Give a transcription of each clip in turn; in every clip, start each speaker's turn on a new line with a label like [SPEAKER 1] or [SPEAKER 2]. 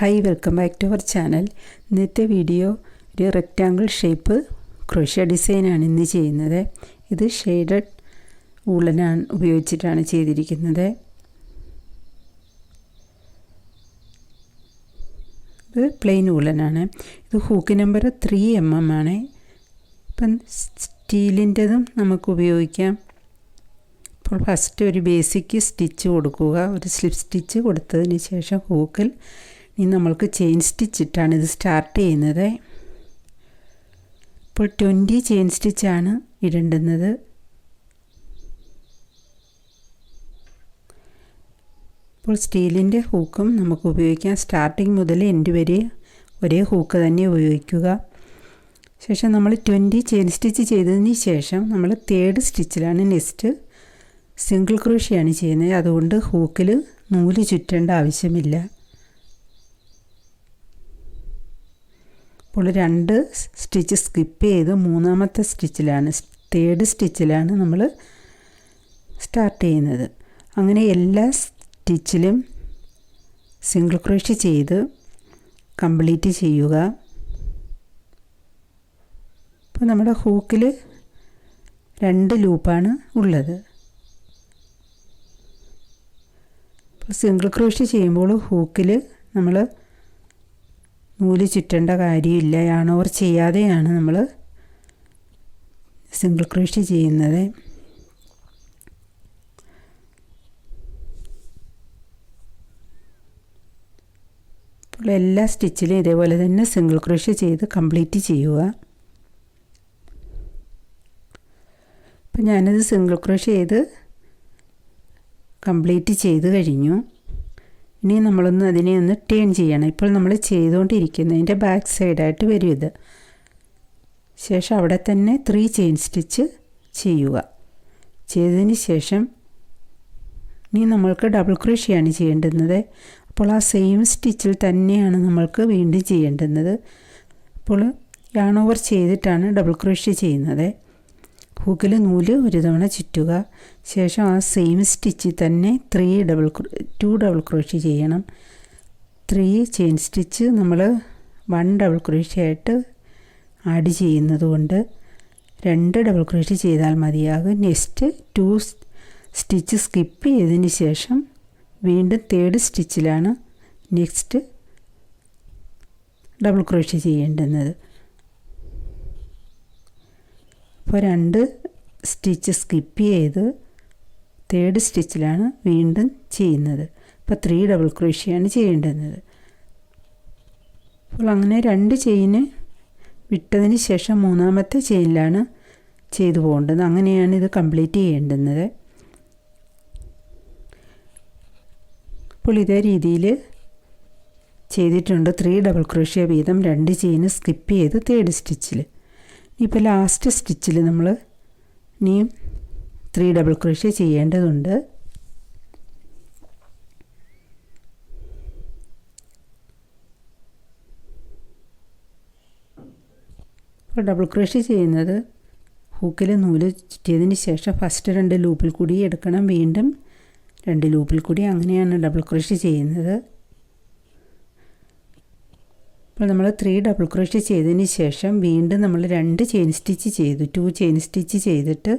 [SPEAKER 1] Hi welcome back to our channel ഇന്നത്തെ video ഒരു rectangle shape crochet ഡിസൈനാണ് ഇന്ന് ചെയ്യുന്നത്. ഇത് ഷെയ്ഡഡ് ഊളനാണ് ഉപയോഗിച്ചിട്ടാണ് ചെയ്തിരിക്കുന്നത്. ഇത് പ്ലെയിൻ ഊളനാണ് ഇത് hook number three M M ആണ്. ഇപ്പം സ്റ്റീലിന്റെതും നമുക്ക് ഉപയോഗിക്കാം. അപ്പോൾ ഫസ്റ്റ് ഒരു ബേസിക്ക് സ്റ്റിച്ച് കൊടുക്കുക. ഒരു സ്ലിപ്പ് സ്റ്റിച്ച് കൊടുത്തതിന് ശേഷം ഹൂക്കിൽ ഇനി നമ്മൾക്ക് ചെയിൻ സ്റ്റിച്ച് ഇട്ടാണ് ഇത് സ്റ്റാർട്ട് ചെയ്യുന്നത്. ഇപ്പോൾ ട്വന്റി ചെയിൻ സ്റ്റിച്ചാണ് ഇടേണ്ടുന്നത്. ഇപ്പോൾ സ്റ്റീലിന്റെ ഹൂക്കും നമുക്ക് ഉപയോഗിക്കാം. സ്റ്റാർട്ടിങ് മുതൽ എൻഡ് വരെ ഒരേ ഹൂക്ക് തന്നെ ഉപയോഗിക്കുക. ശേഷം നമ്മൾ ട്വന്റി ചെയിൻ സ്റ്റിച്ച് ചെയ്തതിന് ശേഷം നമ്മൾ തേർഡ് സ്റ്റിച്ചിലാണ് നെക്സ്റ്റ് സിംഗിൾ ക്രോഷിയാണ് ചെയ്യുന്നത്. അതുകൊണ്ട് ഹൂക്കിൽ നൂൽ ചുറ്റേണ്ട ആവശ്യമില്ല. അപ്പോൾ രണ്ട് സ്റ്റിച്ച് സ്കിപ്പ് ചെയ്ത് മൂന്നാമത്തെ സ്റ്റിച്ചിലാണ് തേർഡ് സ്റ്റിച്ചിലാണ് നമ്മൾ സ്റ്റാർട്ട് ചെയ്യുന്നത്. അങ്ങനെ എല്ലാ സ്റ്റിച്ചിലും സിംഗിൾ ക്രോഷ് ചെയ്ത് കംപ്ലീറ്റ് ചെയ്യുക. ഇപ്പോൾ നമ്മുടെ ഹൂക്കിൽ രണ്ട് ലൂപ്പാണ് ഉള്ളത്. സിംഗിൾ ക്രോഷ് ചെയ്യുമ്പോൾ ഹൂക്കിൽ നമ്മൾ നൂൽ ചുറ്റേണ്ട കാര്യമില്ല. യാണോർ ചെയ്യാതെയാണ് നമ്മൾ സിംഗിൾ ക്രോഷി ചെയ്യുന്നത്. അപ്പോൾ എല്ലാ സ്റ്റിച്ചിലും ഇതേപോലെ തന്നെ സിംഗിൾ ക്രോഷി ചെയ്ത് കംപ്ലീറ്റ് ചെയ്യുക. അപ്പം ഞാനത് സിംഗിൾ ക്രോഷ് ചെയ്ത് കംപ്ലീറ്റ് ചെയ്ത് കഴിഞ്ഞു. ഇനി നമ്മളൊന്ന് അതിനെ ഒന്ന് ടേൺ ചെയ്യണം. ഇപ്പോൾ നമ്മൾ ചെയ്തുകൊണ്ടിരിക്കുന്നതിന്റെ ബാക്ക് സൈഡായിട്ട് വരും ഇത്. ശേഷം അവിടെ തന്നെ ത്രീ ചെയിൻ സ്റ്റിച്ച് ചെയ്യുക. ചെയ്തതിന് ശേഷം ഇനി നമ്മൾക്ക് ഡബിൾ ക്രോഷിയാണ് ചെയ്യേണ്ടുന്നത്. അപ്പോൾ ആ സെയിം സ്റ്റിച്ചിൽ തന്നെയാണ് നമ്മൾക്ക് വീണ്ടും ചെയ്യേണ്ടുന്നത്. അപ്പോൾ യാൺ ഓവർ ചെയ്തിട്ടാണ് ഡബിൾ ക്രോഷി ചെയ്യുന്നത്. ഹൂക്കിൽ നൂൽ ഒരു തവണ ചുറ്റുക. ശേഷം ആ സെയിം സ്റ്റിച്ചിൽ തന്നെ three double two double crochet ചെയ്യണം. ത്രീ ചെയിൻ സ്റ്റിച്ച് നമ്മൾ വൺ ഡബിൾ ക്രോഷി ആയിട്ട് ആഡ് ചെയ്യുന്നത് കൊണ്ട് രണ്ട് ഡബിൾ ക്രോഷി ചെയ്താൽ മതിയാകും. നെക്സ്റ്റ് ടു സ്റ്റിച്ച് സ്കിപ്പ് ചെയ്തതിന് ശേഷം വീണ്ടും തേർഡ് സ്റ്റിച്ചിലാണ് നെക്സ്റ്റ് ഡബിൾ ക്രോഷി ചെയ്യേണ്ടുന്നത്. അപ്പോൾ രണ്ട് സ്റ്റിച്ച് സ്കിപ്പ് ചെയ്ത് തേർഡ് സ്റ്റിച്ചിലാണ് വീണ്ടും ചെയ്യുന്നത്. അപ്പോൾ ത്രീ ഡബിൾ ക്രോഷിയാണ് ചെയ്യേണ്ടുന്നത്. അപ്പോൾ അങ്ങനെ രണ്ട് ചെയിന് വിട്ടതിന് ശേഷം മൂന്നാമത്തെ ചെയിനിലാണ് ചെയ്തു പോകേണ്ടത്. അങ്ങനെയാണ് ഇത് കംപ്ലീറ്റ് ചെയ്യേണ്ടുന്നത്. അപ്പോൾ ഇതേ രീതിയിൽ ചെയ്തിട്ടുണ്ട്. ത്രീ ഡബിൾ ക്രോഷ്യ വീതം രണ്ട് ചെയിന് സ്കിപ്പ് ചെയ്ത് തേർഡ് സ്റ്റിച്ചിൽ ഇപ്പോൾ ലാസ്റ്റ് സ്റ്റിച്ചിൽ നമ്മൾ ഇനിയും ത്രീ ഡബിൾ ക്രോഷ്യ ചെയ്യേണ്ടതുണ്ട്. ഡബിൾ ക്രോഷ്യ ചെയ്യുന്നത് ഹൂക്കിൽ നൂൽ ചുറ്റിയതിന് ശേഷം ഫസ്റ്റ് രണ്ട് ലൂപ്പിൽ കൂടി എടുക്കണം. വീണ്ടും രണ്ട് ലൂപ്പിൽ കൂടി അങ്ങനെയാണ് ഡബിൾ ക്രോഷ്യ ചെയ്യുന്നത്. അപ്പോൾ നമ്മൾ ത്രീ ഡബിൾ ക്രോഷ്യ ചെയ്തതിന് ശേഷം വീണ്ടും നമ്മൾ രണ്ട് ചെയിൻ സ്റ്റിച്ച് ചെയ്തു. ടു ചെയിൻ സ്റ്റിച്ച് ചെയ്തിട്ട്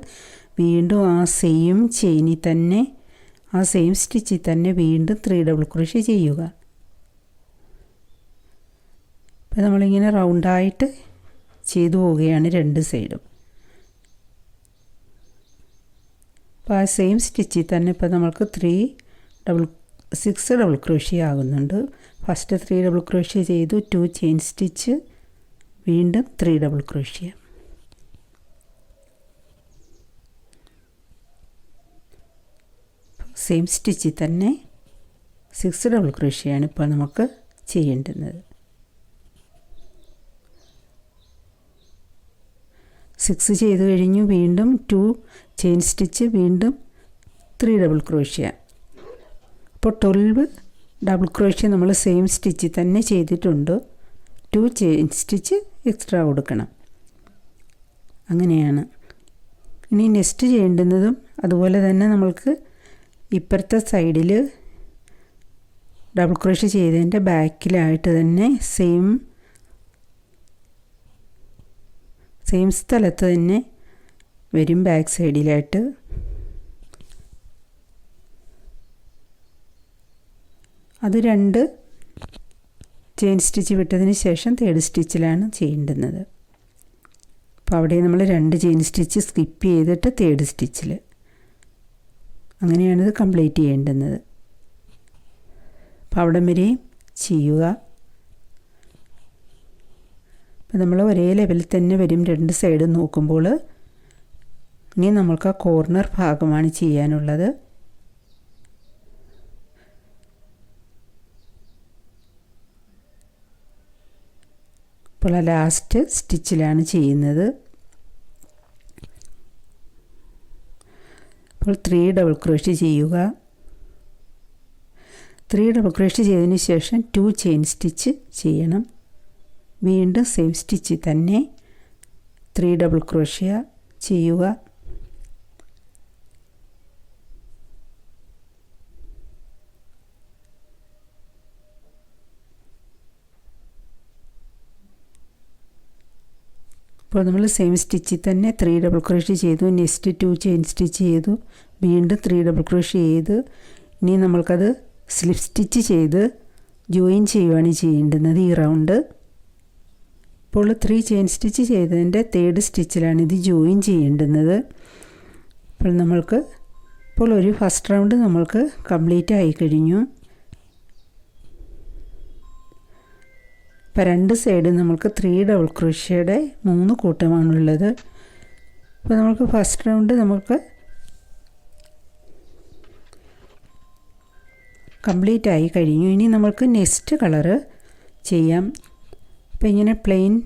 [SPEAKER 1] വീണ്ടും ആ സെയിം ചെയിനിൽ തന്നെ ആ സെയിം സ്റ്റിച്ചിൽ തന്നെ വീണ്ടും ത്രീ ഡബിൾ ക്രോഷ്യ ചെയ്യുക. അപ്പോൾ നമ്മളിങ്ങനെ റൗണ്ടായിട്ട് ചെയ്തു പോവുകയാണ് രണ്ട് സൈഡും അപ്പോൾ ആ സെയിം സ്റ്റിച്ചിൽ തന്നെ ഇപ്പോൾ നമ്മൾക്ക് three double six double crochet ആകുന്നുണ്ട്. ഫസ്റ്റ് ത്രീ ഡബിൾ ക്രോഷ്യ ചെയ്തു. ടു ചെയിൻ സ്റ്റിച്ച് വീണ്ടും ത്രീ ഡബിൾ ക്രോഷ്യ സെയിം സ്റ്റിച്ചിൽ തന്നെ സിക്സ് ഡബിൾ ക്രോഷ്യയാണ് ഇപ്പോൾ നമുക്ക് ചെയ്യേണ്ടുന്നത്. സിക്സ് ചെയ്ത് കഴിഞ്ഞു. വീണ്ടും ടു ചെയിൻ സ്റ്റിച്ച് വീണ്ടും ത്രീ ഡബിൾ ക്രോഷ്യ അപ്പോൾ ട്വൽവ് ഡബിൾ ക്രോഷ്യ നമ്മൾ സെയിം സ്റ്റിച്ച് തന്നെ ചെയ്തിട്ടുണ്ട്. ടു ചെയിൻ സ്റ്റിച്ച് എക്സ്ട്രാ കൊടുക്കണം. അങ്ങനെയാണ്. ഇനി നെക്സ്റ്റ് ചെയ്യേണ്ടുന്നതും അതുപോലെ തന്നെ നമ്മൾക്ക് ഇപ്പുറത്തെ സൈഡിൽ ഡബിൾ ക്രോഷ്യ ചെയ്തതിന്റെ ബാക്കിലായിട്ട് തന്നെ സെയിം സെയിം സ്ഥലത്ത് തന്നെ വരും ബാക്ക് സൈഡിലായിട്ട് അത് രണ്ട് ചെയിൻ സ്റ്റിച്ച് വിട്ടതിന് ശേഷം തേർഡ് സ്റ്റിച്ചിലാണ് ചെയ്യേണ്ടുന്നത്. അപ്പോൾ അവിടെ നമ്മൾ രണ്ട് ചെയിൻ സ്റ്റിച്ച് സ്കിപ്പ് ചെയ്തിട്ട് തേർഡ് സ്റ്റിച്ചിൽ അങ്ങനെയാണിത് കംപ്ലീറ്റ് ചെയ്യേണ്ടുന്നത്. അപ്പോൾ അവിടം വരെയും ചെയ്യുക. അപ്പോൾ നമ്മൾ ഒരേ ലെവലിൽ തന്നെ വരും രണ്ട് സൈഡും നോക്കുമ്പോൾ ഇനി നമ്മൾക്ക് ആ കോർണർ ഭാഗമാണ് ചെയ്യാനുള്ളത്. ഇപ്പോൾ ലാസ്റ്റ് സ്റ്റിച്ചിലാണ് ചെയ്യുന്നത്. അപ്പോൾ ത്രീ ഡബിൾ ക്രോഷ്യ ചെയ്യുക. ത്രീ ഡബിൾ ക്രോഷ്യ ചെയ്തതിന് ശേഷം ടു ചെയിൻ സ്റ്റിച്ച് ചെയ്യണം. വീണ്ടും സെയിം സ്റ്റിച്ച് തന്നെ ത്രീ ഡബിൾ ക്രോഷ്യ ചെയ്യുക. ഇപ്പോൾ നമ്മൾ സെയിം സ്റ്റിച്ചിൽ തന്നെ ത്രീ ഡബിൾ ക്രോഷ്യ ചെയ്തു. നെക്സ്റ്റ് ടു ചെയിൻ സ്റ്റിച്ച് ചെയ്തു. വീണ്ടും ത്രീ ഡബിൾ ക്രോഷ്യ ചെയ്ത്. ഇനി നമ്മൾക്കത് സ്ലിപ്പ് സ്റ്റിച്ച് ചെയ്ത് ജോയിൻ ചെയ്യുവാണ് ചെയ്യേണ്ടുന്നത് ഈ റൗണ്ട് ഇപ്പോൾ ത്രീ ചെയിൻ സ്റ്റിച്ച് ചെയ്തതിന്റെ തേർഡ് സ്റ്റിച്ചിലാണ് ഇത് ജോയിൻ ചെയ്യേണ്ടുന്നത്. അപ്പോൾ നമ്മൾക്ക് ഇപ്പോൾ ഒരു ഫസ്റ്റ് റൗണ്ട് നമ്മൾക്ക് കംപ്ലീറ്റ് ആയി കഴിഞ്ഞു. ഇപ്പോൾ രണ്ട് സൈഡും നമുക്ക് ത്രീ ഡബിൾ ക്രോഷ്യയുടെ മൂന്ന് കൂട്ടമാണുള്ളത്. അപ്പോൾ നമുക്ക് ഫസ്റ്റ് റൗണ്ട് നമുക്ക് കംപ്ലീറ്റ് ആയി കഴിഞ്ഞു. ഇനി നമുക്ക് നെക്സ്റ്റ് കളറ് ചെയ്യാം. അപ്പോൾ ഇങ്ങനെ പ്ലെയിൻ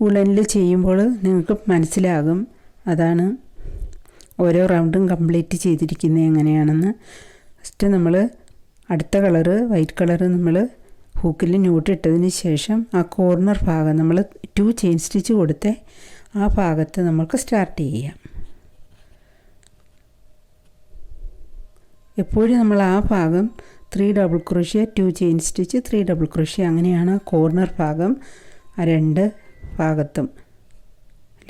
[SPEAKER 1] ഉളനിൽ ചെയ്യുമ്പോൾ നിങ്ങൾക്ക് മനസ്സിലാകും അതാണ് ഓരോ റൗണ്ടും കംപ്ലീറ്റ് ചെയ്തിരിക്കുന്നത് എങ്ങനെയാണെന്ന്. ഫസ്റ്റ് നമ്മൾ അടുത്ത കളറ് വൈറ്റ് കളറ് നമ്മൾ ഹൂക്കിൽ ന്യൂട്ട് ഇട്ടതിന് ശേഷം ആ കോർണർ ഭാഗം നമ്മൾ ടു ചെയിൻ സ്റ്റിച്ച് കൊടുത്ത് ആ ഭാഗത്ത് നമുക്ക് സ്റ്റാർട്ട് ചെയ്യാം. എപ്പോഴും നമ്മൾ ആ ഭാഗം three double crochet two chain stitch three double crochet അങ്ങനെയാണ് ആ കോർണർ ഭാഗം രണ്ട് ഭാഗത്തും.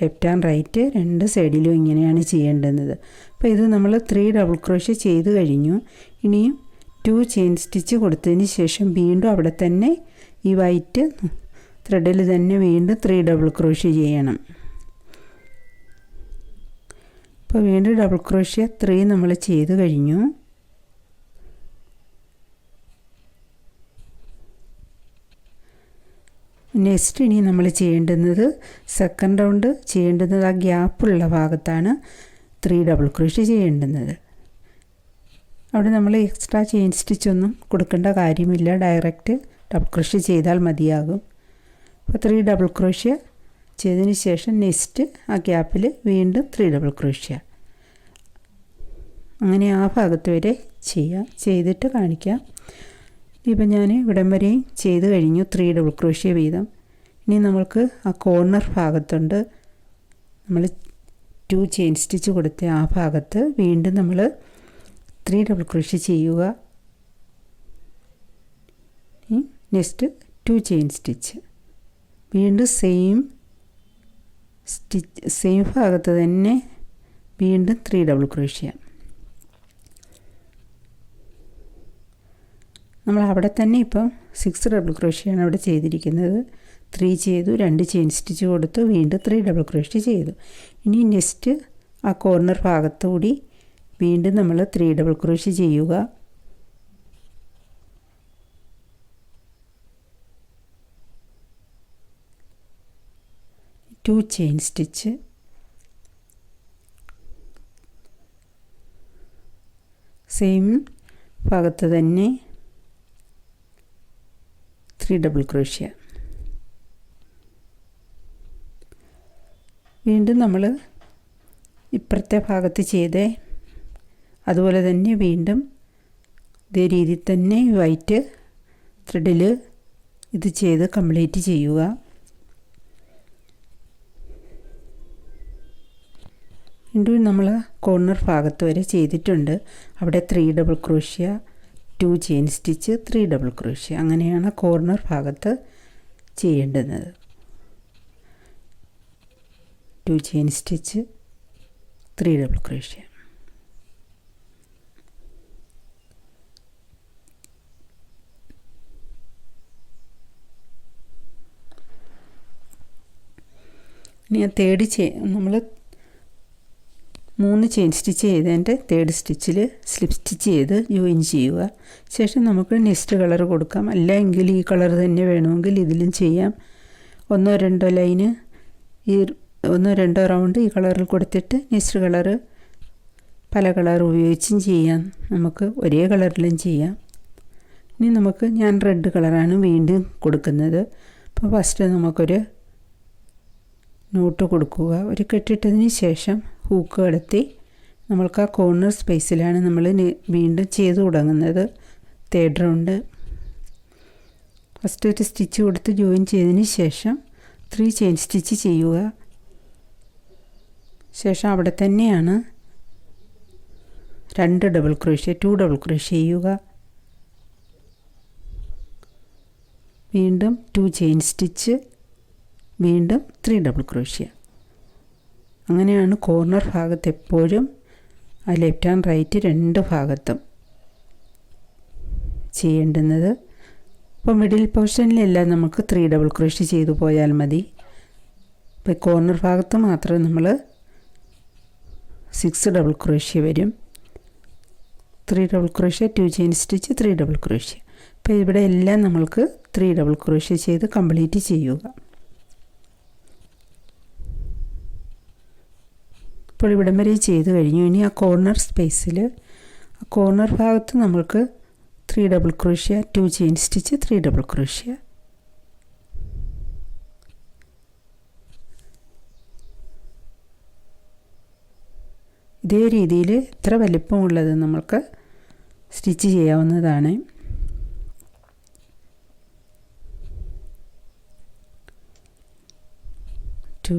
[SPEAKER 1] ലെഫ്റ്റ് ആൻഡ് റൈറ്റ് രണ്ട് സൈഡിലും ഇങ്ങനെയാണ് ചെയ്യേണ്ടുന്നത്. അപ്പോൾ ഇത് നമ്മൾ ത്രീ ഡബിൾ ക്രോഷ്യ ചെയ്ത് കഴിഞ്ഞു. ഇനിയും ടു ചെയിൻ സ്റ്റിച്ച് കൊടുത്തതിന് ശേഷം വീണ്ടും അവിടെ തന്നെ ഈ വൈറ്റ് ത്രെഡിൽ തന്നെ വീണ്ടും ത്രീ ഡബിൾ ക്രോഷ്യ ചെയ്യണം. അപ്പോൾ വീണ്ടും ഡബിൾ ക്രോഷ്യ ത്രീ നമ്മൾ ചെയ്ത് കഴിഞ്ഞു. നെക്സ്റ്റ് ഇനി നമ്മൾ ചെയ്യേണ്ടുന്നത് സെക്കൻഡ് റൗണ്ട് ചെയ്യേണ്ടുന്നത് ആ ഗ്യാപ്പുള്ള ഭാഗത്താണ് ത്രീ ഡബിൾ ക്രോഷ്യ ചെയ്യേണ്ടുന്നത്. അവിടെ നമ്മൾ എക്സ്ട്രാ ചെയിൻ സ്റ്റിച്ചൊന്നും കൊടുക്കേണ്ട കാര്യമില്ല. ഡയറക്റ്റ് ഡബിൾ ക്രോഷ്യ ചെയ്താൽ മതിയാകും. അപ്പോൾ ത്രീ ഡബിൾ ക്രോഷ്യ ചെയ്തതിന് ശേഷം നെക്സ്റ്റ് ആ ഗ്യാപ്പിൽ വീണ്ടും ത്രീ ഡബിൾ ക്രോഷ്യ അങ്ങനെ ആ ഭാഗത്ത് വരെ ചെയ്യാം. ചെയ്തിട്ട് കാണിക്കാം. ഇപ്പം ഞാൻ ഇവിടം വരെയും ചെയ്ത് കഴിഞ്ഞു ത്രീ ഡബിൾ ക്രോഷ്യ വീതം. ഇനി നമ്മൾക്ക് ആ കോർണർ ഭാഗത്തുണ്ട്. നമ്മൾ ടു ചെയിൻ സ്റ്റിച്ച് കൊടുത്ത ആ ഭാഗത്ത് വീണ്ടും നമ്മൾ ത്രീ ഡബിൾ ക്രോഷ്യ ചെയ്യുക. നെക്സ്റ്റ് ടു ചെയിൻ സ്റ്റിച്ച് വീണ്ടും സെയിം സ്റ്റിച്ച് സെയിം ഭാഗത്ത് തന്നെ വീണ്ടും ത്രീ ഡബിൾ ക്രോഷ്യ നമ്മൾ അവിടെ തന്നെ ഇപ്പം സിക്സ് ഡബിൾ ക്രോഷ്യാണ് അവിടെ ചെയ്തിരിക്കുന്നത്. ത്രീ ചെയ്തു രണ്ട് ചെയിൻ സ്റ്റിച്ച് കൊടുത്തു വീണ്ടും ത്രീ ഡബിൾ ക്രോഷ്യ ചെയ്തു. ഇനി നെക്സ്റ്റ് ആ കോർണർ ഭാഗത്തുകൂടി വീണ്ടും നമ്മൾ ത്രീ ഡബിൾ ക്രോഷ്യ ചെയ്യുക. ടു ചെയിൻ സ്റ്റിച്ച് സെയിം ഭാഗത്ത് തന്നെ ത്രീ ഡബിൾ ക്രോഷ്യ വീണ്ടും നമ്മൾ ഇപ്പുറത്തെ ഭാഗത്ത് ചെയ്തേ അതുപോലെ തന്നെ വീണ്ടും ഇതേ രീതിയിൽ തന്നെ വൈറ്റ് ത്രെഡിൽ ഇത് ചെയ്ത് കംപ്ലീറ്റ് ചെയ്യുക. വീണ്ടും നമ്മൾ കോർണർ ഭാഗത്ത് വരെ ചെയ്തിട്ടുണ്ട്. അവിടെ three double crochet two chain stitch three double crochet. അങ്ങനെയാണ് കോർണർ ഭാഗത്ത് ചെയ്യേണ്ടത് two chain stitch three double crochet. ഇനി ആ തേർഡ് ചെ നമ്മൾ മൂന്ന് ചെയിൻ സ്റ്റിച്ച് ചെയ്തതിന്റെ തേർഡ് സ്റ്റിച്ചിൽ സ്ലിപ്പ് സ്റ്റിച്ച് ചെയ്ത് ജോയിൻ ചെയ്യുക. ശേഷം നമുക്ക് നെക്സ്റ്റ് കളർ കൊടുക്കാം. അല്ലെങ്കിൽ ഈ കളർ തന്നെ വേണമെങ്കിൽ ഇതിലും ചെയ്യാം. ഒന്നോ രണ്ടോ ലൈന് ഈ ഒന്നോ രണ്ടോ റൗണ്ട് ഈ കളറിൽ കൊടുത്തിട്ട് നെക്സ്റ്റ് കളർ പല കളർ ഉപയോഗിച്ചും ചെയ്യാം. നമുക്ക് ഒരേ കളറിലും ചെയ്യാം. ഇനി നമുക്ക് ഞാൻ റെഡ് കളറാണ് വീണ്ടും കൊടുക്കുന്നത്. അപ്പോൾ ഫസ്റ്റ് നമുക്കൊരു നോട്ട് കൊടുക്കുക. ഒരു കെട്ടിട്ടതിന് ശേഷം ഹൂക്ക് കടത്തി നമ്മൾക്ക് ആ കോർണർ സ്പേസിലാണ് നമ്മൾ വീണ്ടും ചെയ്തു തുടങ്ങുന്നത്. തേർഡ് റൗണ്ട് ഫസ്റ്റ് ഒരു സ്റ്റിച്ച് കൊടുത്ത് ജോയിൻ ചെയ്തതിന് ശേഷം ത്രീ ചെയിൻ സ്റ്റിച്ച് ചെയ്യുക. ശേഷം അവിടെ തന്നെയാണ് രണ്ട് double crochet two double crochet ചെയ്യുക. വീണ്ടും ടു ചെയിൻ സ്റ്റിച്ച് വീണ്ടും ത്രീ ഡബിൾ ക്രോഷ്യ. അങ്ങനെയാണ് കോർണർ ഭാഗത്ത് എപ്പോഴും ആ ലെഫ്റ്റ് ആൻഡ് റൈറ്റ് രണ്ട് ഭാഗത്തും ചെയ്യേണ്ടുന്നത്. ഇപ്പോൾ മിഡിൽ പോർഷനിലെല്ലാം നമുക്ക് ത്രീ ഡബിൾ ക്രോഷ്യ ചെയ്തു പോയാൽ മതി. ഇപ്പോൾ കോർണർ ഭാഗത്ത് മാത്രം നമ്മൾ സിക്സ് ഡബിൾ ക്രോഷ്യ വരും. Three double crochet two chain stitch three double crochet അപ്പോൾ ഇവിടെ എല്ലാം നമ്മൾക്ക് ത്രീ ഡബിൾ ക്രോഷ്യ ചെയ്ത് കംപ്ലീറ്റ് ചെയ്യുക. ഇപ്പോൾ ഇവിടം വരെ ചെയ്ത് കഴിഞ്ഞു. ഇനി ആ കോർണർ സ്പേസിൽ ആ കോർണർ ഭാഗത്ത് നമ്മൾക്ക് three double crochet two chain stitch three double crochet ഇതേ രീതിയിൽ എത്ര വലിപ്പമുള്ളത് നമ്മൾക്ക് സ്റ്റിച്ച് ചെയ്യാവുന്നതാണ്. ടു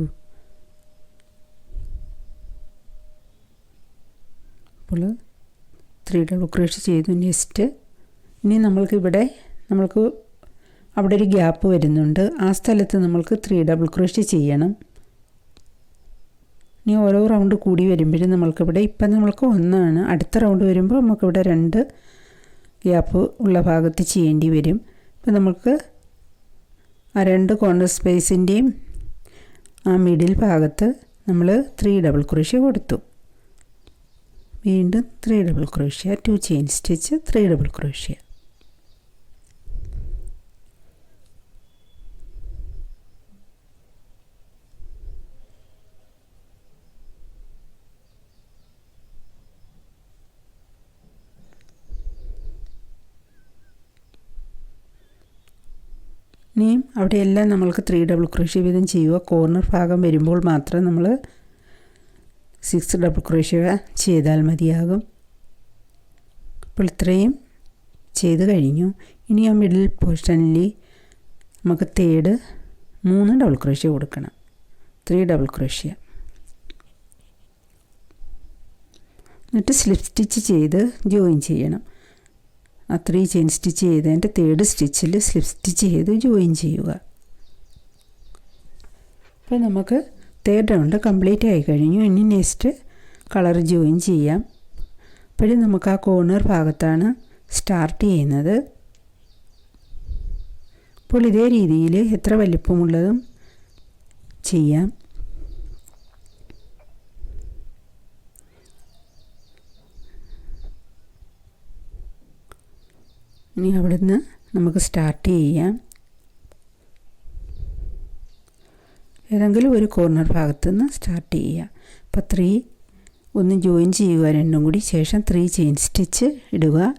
[SPEAKER 1] അപ്പോൾ ത്രീ ഡബിൾ ക്രോഷ്യ ചെയ്തു. നെക്സ്റ്റ് ഇനി നമ്മൾക്ക് ഇവിടെ നമ്മൾക്ക് അവിടെ ഒരു ഗ്യാപ്പ് വരുന്നുണ്ട്. ആ സ്ഥലത്ത് നമ്മൾക്ക് ത്രീ ഡബിൾ ക്രോഷ്യ ചെയ്യണം. ഇനി ഓരോ റൗണ്ട് കൂടി വരുമ്പോഴും നമ്മൾക്കിവിടെ ഇപ്പം നമ്മൾക്ക് ഒന്നാണ്. അടുത്ത റൗണ്ട് വരുമ്പോൾ നമുക്കിവിടെ രണ്ട് ഗ്യാപ്പ് ഉള്ള ഭാഗത്ത് ചെയ്യേണ്ടി വരും. ഇപ്പം നമുക്ക് ആ രണ്ട് കോർണർ സ്പേസിന്റെയും ആ മിഡിൽ ഭാഗത്ത് നമ്മൾ ത്രീ ഡബിൾ ക്രോഷ്യ കൊടുത്തു. വീണ്ടും three double crochet two chain stitch three double crochet ഇനിയും അവിടെയെല്ലാം നമ്മൾക്ക് ത്രീ ഡബിൾ ക്രോഷ്യ വീതം ചെയ്യുക. കോർണർ ഭാഗം വരുമ്പോൾ മാത്രം നമ്മൾ സിക്സ് ഡബിൾ ക്രോഷ്യ ചെയ്താൽ മതിയാകും. അപ്പോൾ ഇത്രയും ചെയ്ത് കഴിഞ്ഞു. ഇനി ആ മിഡിൽ പോർഷനിൽ നമുക്ക് തേഡ് മൂന്ന് ഡബിൾ ക്രോഷ്യ കൊടുക്കണം. ത്രീ ഡബിൾ ക്രോഷ്യ എന്നിട്ട് സ്ലിപ്പ് സ്റ്റിച്ച് ചെയ്ത് ജോയിൻ ചെയ്യണം. ആ ത്രീ ചെയിൻ സ്റ്റിച്ച് ചെയ്തതിന്റെ തേർഡ് സ്റ്റിച്ചിൽ സ്ലിപ്പ് സ്റ്റിച്ച് ചെയ്ത് ജോയിൻ ചെയ്യുക. അപ്പോൾ നമുക്ക് തേർഡ് റൗണ്ട് കംപ്ലീറ്റ് ആയി കഴിഞ്ഞു. ഇനി നെക്സ്റ്റ് കളർ ജോയിൻ ചെയ്യാം. അപ്പോഴും നമുക്ക് ആ കോർണർ ഭാഗത്താണ് സ്റ്റാർട്ട് ചെയ്യുന്നത്. അപ്പോൾ ഇതേ രീതിയിൽ എത്ര വലിപ്പമുള്ളതും ചെയ്യാം. ഇനി അവിടുന്ന് നമുക്ക് സ്റ്റാർട്ട് ചെയ്യാം. ഏതെങ്കിലും ഒരു കോർണർ ഭാഗത്തു നിന്ന് സ്റ്റാർട്ട് ചെയ്യുക. അപ്പോൾ ത്രീ ഒന്ന് ജോയിൻ ചെയ്യുക. രണ്ടും കൂടി ശേഷം ത്രീ ചെയിൻ സ്റ്റിച്ച് ഇടുക.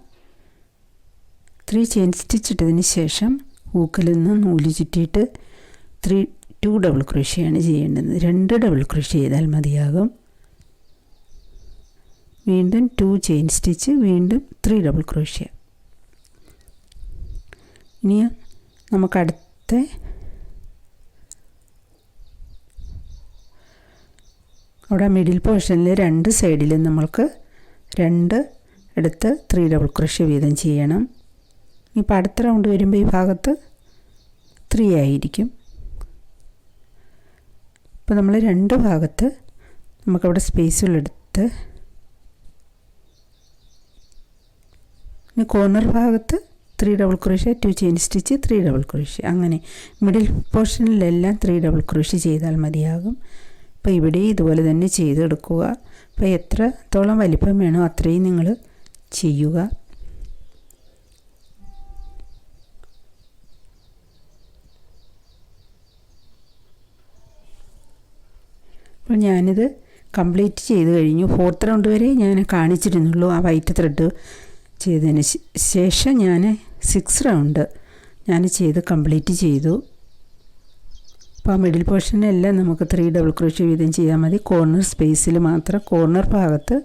[SPEAKER 1] ത്രീ ചെയിൻ സ്റ്റിച്ച് ഇട്ടതിന് ശേഷം ഹൂക്കിൽ നിന്ന് നൂൽ ചുറ്റിയിട്ട് ത്രീ ടു ഡബിൾ ക്രോഷ്യയാണ് ചെയ്യേണ്ടത്. രണ്ട് ഡബിൾ ക്രോഷ്യ ചെയ്താൽ മതിയാകും. വീണ്ടും ടു ചെയിൻ സ്റ്റിച്ച് വീണ്ടും ത്രീ ഡബിൾ ക്രോഷ്യ ഇനി നമുക്ക് അടുത്ത അവിടെ മിഡിൽ പോർഷനിൽ രണ്ട് സൈഡിലും നമ്മൾക്ക് രണ്ട് എടുത്ത് ത്രീ ഡബിൾ ക്രഷ് വീതം ചെയ്യണം. ഇപ്പോൾ അടുത്ത റൗണ്ട് വരുമ്പോൾ ഈ ഭാഗത്ത് ത്രീ ആയിരിക്കും. ഇപ്പോൾ നമ്മൾ രണ്ട് ഭാഗത്ത് നമുക്കവിടെ സ്പേസുകളെടുത്ത് ഇനി കോർണർ ഭാഗത്ത് three double crochet two chain stitch three double crochet അങ്ങനെ മിഡിൽ പോർഷനിലെല്ലാം ത്രീ ഡബിൾ ക്രോഷ്യ ചെയ്താൽ മതിയാകും. അപ്പോൾ ഇവിടെ ഇതുപോലെ തന്നെ ചെയ്തെടുക്കുക. അപ്പോൾ എത്രത്തോളം വലിപ്പം വേണോ അത്രയും നിങ്ങൾ ചെയ്യുക. അപ്പോൾ ഞാനിത് കംപ്ലീറ്റ് ചെയ്ത് കഴിഞ്ഞു. ഫോർത്ത് റൗണ്ട് വരെ ഞാൻ കാണിച്ചിരുന്നുള്ളൂ ആ വൈറ്റ് ത്രെഡ് ചെയ്തതിന് ശേഷം ഞാൻ സിക്സ് റൗണ്ട് ഞാൻ ചെയ്ത് കംപ്ലീറ്റ് ചെയ്തു. അപ്പോൾ ആ മിഡിൽ പോർഷനെല്ലാം നമുക്ക് ത്രീ ഡബിൾ ക്രോഷ്യ വീതം ചെയ്താൽ മതി. കോർണർ സ്പേസിൽ മാത്രം കോർണർ ഭാഗത്ത്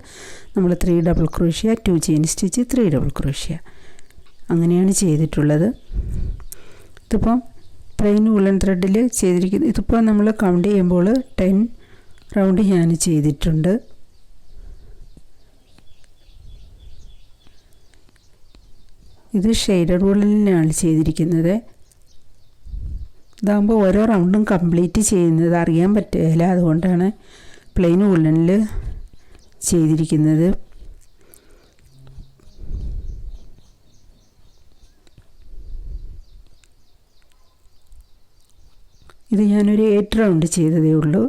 [SPEAKER 1] നമ്മൾ three double crochet two chain stitch three double crochet അങ്ങനെയാണ് ചെയ്തിട്ടുള്ളത്. ഇതിപ്പം പ്ലെയിൻ ഉള്ളൻ ത്രെഡിൽ ചെയ്തിരിക്കുന്നത് ഇതിപ്പോൾ നമ്മൾ കൗണ്ട് ചെയ്യുമ്പോൾ ടെൻ റൗണ്ട് ഞാൻ ചെയ്തിട്ടുണ്ട്. ഇത് ഷെയ്ഡഡ് ഉള്ളിലാണ് ചെയ്തിരിക്കുന്നത്. ഇതാകുമ്പോൾ ഓരോ റൗണ്ടും കംപ്ലീറ്റ് ചെയ്യുന്നത് അറിയാൻ പറ്റില്ല അതുകൊണ്ടാണ് പ്ലെയിൻ ഉള്ളനിൽ ചെയ്തിരിക്കുന്നത്. ഇത് ഞാനൊരു എയ്റ്റ് റൗണ്ട് ചെയ്തതേ ഉള്ളൂ.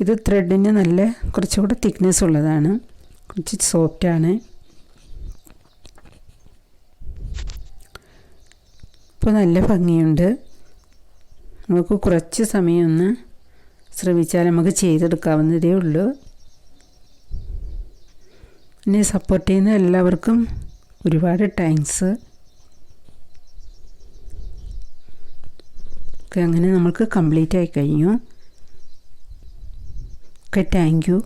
[SPEAKER 1] ഇത് ത്രെഡിന് നല്ല കുറച്ചുകൂടെ തിക്നെസ് ഉള്ളതാണ്. കുറച്ച് സോഫ്റ്റാണ് ഇപ്പോൾ നല്ല ഭംഗിയുണ്ട്. നമുക്ക് കുറച്ച് സമയം ഒന്ന് ശ്രമിച്ചാൽ നമുക്ക് ചെയ്തെടുക്കാവുന്നതേ ഉള്ളൂ. എന്നെ സപ്പോർട്ട് ചെയ്യുന്ന എല്ലാവർക്കും ഒരുപാട് താങ്ക്സ് അങ്ങനെ നമ്മൾക്ക് കംപ്ലീറ്റ് ആയി കഴിഞ്ഞു. Okay thank you